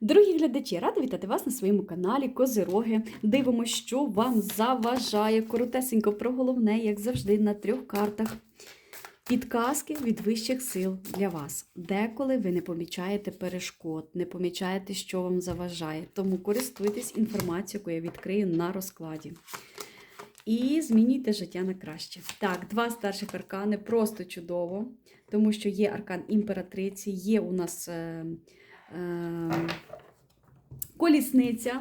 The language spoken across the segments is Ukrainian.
Дорогі глядачі, рада вітати вас на своєму каналі Козироги. Дивимося, що вам заважає. Коротесенько про головне, як завжди, на трьох картах. Підказки від вищих сил для вас. Деколи ви не помічаєте перешкод, не помічаєте, що вам заважає. Тому користуйтесь інформацією, яку я відкрию на розкладі. І змінюйте життя на краще. Так, два старших аркани просто чудово, тому що є аркан імператриці, є у нас е, колісниця.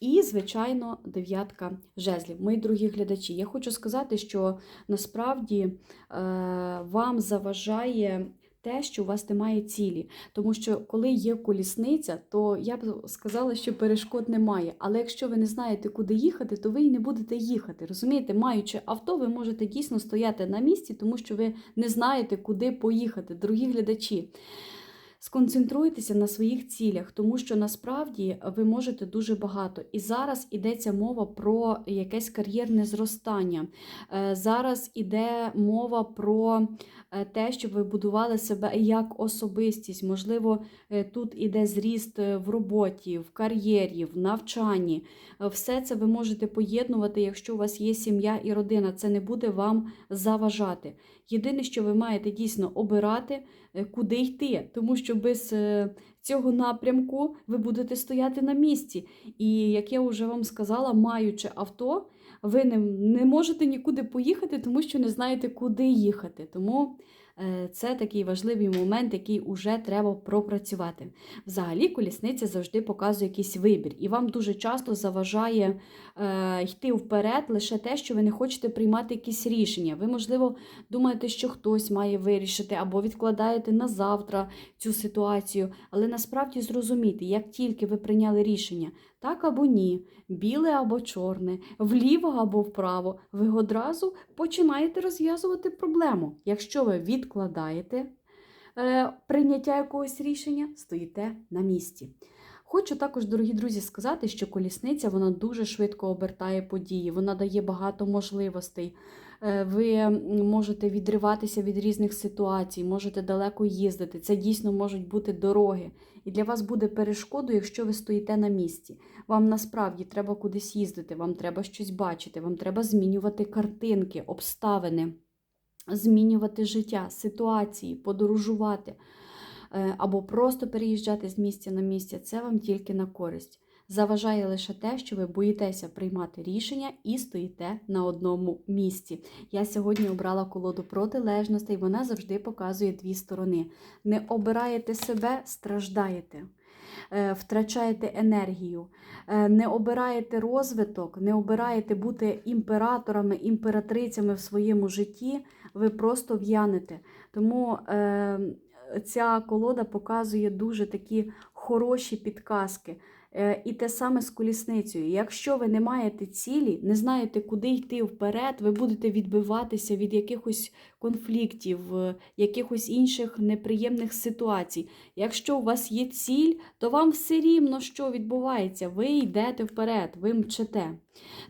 І, звичайно, дев'ятка жезлів. Мої дорогі глядачі, я хочу сказати, що насправді е, вам заважає те, що у вас немає цілі. Тому що коли є колісниця, то я б сказала, що перешкод немає. Але якщо ви не знаєте, куди їхати, то ви і не будете їхати. Розумієте, маючи авто, ви можете дійсно стояти на місці, тому що ви не знаєте, куди поїхати. Дорогі глядачі. Сконцентруйтеся на своїх цілях, тому що насправді ви можете дуже багато. І зараз йдеться мова про якесь кар'єрне зростання. Е, Зараз іде мова про е, те, щоб ви будували себе як особистість. Можливо, е, тут іде зріст в роботі, в кар'єрі, в навчанні. Все це ви можете поєднувати, якщо у вас є сім'я і родина. Це не буде вам заважати. Єдине, що ви маєте дійсно обирати, куди йти, тому що без е, цього напрямку ви будете стояти на місці. І як я вже вам сказала, маючи авто, ви не, не можете нікуди поїхати, тому що не знаєте, куди їхати. Тому це такий важливий момент, який вже треба пропрацювати. Взагалі, колісниця завжди показує якийсь вибір, і вам дуже часто заважає е, йти вперед лише те, що ви не хочете приймати якісь рішення. Ви, можливо, думаєте, що хтось має вирішити, або відкладаєте на завтра цю ситуацію. Але насправді зрозумійте, як тільки ви прийняли рішення, так або ні, біле або чорне, вліво або вправо, ви одразу починаєте розв'язувати проблему. Якщо ви відкладаєте е, прийняття якогось рішення, стоїте на місці. Хочу також, дорогі друзі, сказати, що колісниця вона дуже швидко обертає події, вона дає багато можливостей. Е, Ви можете відриватися від різних ситуацій, можете далеко їздити. Це дійсно можуть бути дороги. І для вас буде перешкодою, якщо ви стоїте на місці. Вам насправді треба кудись їздити, вам треба щось бачити, вам треба змінювати картинки, обставини, змінювати життя, ситуації, подорожувати е, або просто переїжджати з місця на місце. Це вам тільки на користь. Заважає лише те, що ви боїтеся приймати рішення і стоїте на одному місці. Я сьогодні обрала колоду протилежностей, вона завжди показує дві сторони. Не обираєте себе, страждаєте. Е, Втрачаєте енергію, Е, не обираєте розвиток, не обираєте бути імператорами, імператрицями в своєму житті, ви просто в'янете. Тому е, ця колода показує дуже такі хороші підказки. Е, І те саме з колісницею. Якщо ви не маєте цілі, не знаєте, куди йти вперед, ви будете відбиватися від якихось конфліктів, е, якихось інших неприємних ситуацій. Якщо у вас є ціль, то вам все рівно, що відбувається. Ви йдете вперед, ви мчите.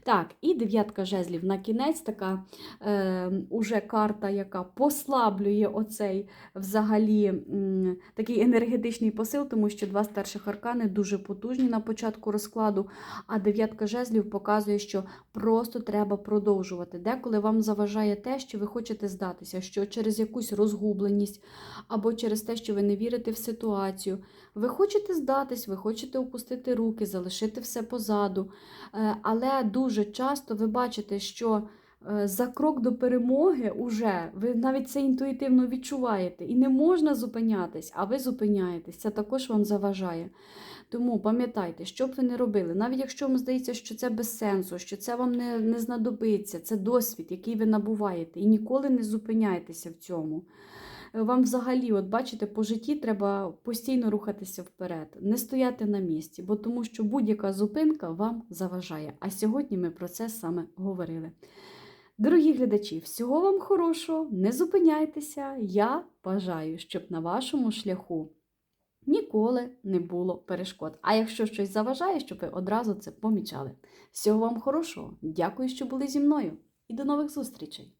Так, і дев'ятка жезлів на кінець, така е, уже карта, яка послаблює оцей взагалі м, такий енергетичний посил, тому що два старших аркани дуже потужні на початку розкладу, а дев'ятка жезлів показує, що просто треба продовжувати. Деколи вам заважає те, що ви хочете здатися, що через якусь розгубленість або через те, що ви не вірите в ситуацію, ви хочете здатись, ви хочете опустити руки, залишити все позаду. Е, Але дуже часто ви бачите, що е, за крок до перемоги уже ви навіть це інтуїтивно відчуваєте. І не можна зупинятись, а ви зупиняєтесь. Це також вам заважає. Тому пам'ятайте, що б ви не робили, навіть якщо вам здається, що це без сенсу, що це вам не, не знадобиться, це досвід, який ви набуваєте, і ніколи не зупиняйтеся в цьому. Вам взагалі, от бачите, по житті треба постійно рухатися вперед, не стояти на місці, бо тому що будь-яка зупинка вам заважає. А сьогодні ми про це саме говорили. Дорогі глядачі, всього вам хорошого, не зупиняйтеся. Я бажаю, щоб на вашому шляху ніколи не було перешкод. А якщо щось заважає, щоб ви одразу це помічали. Всього вам хорошого, дякую, що були зі мною, і до нових зустрічей!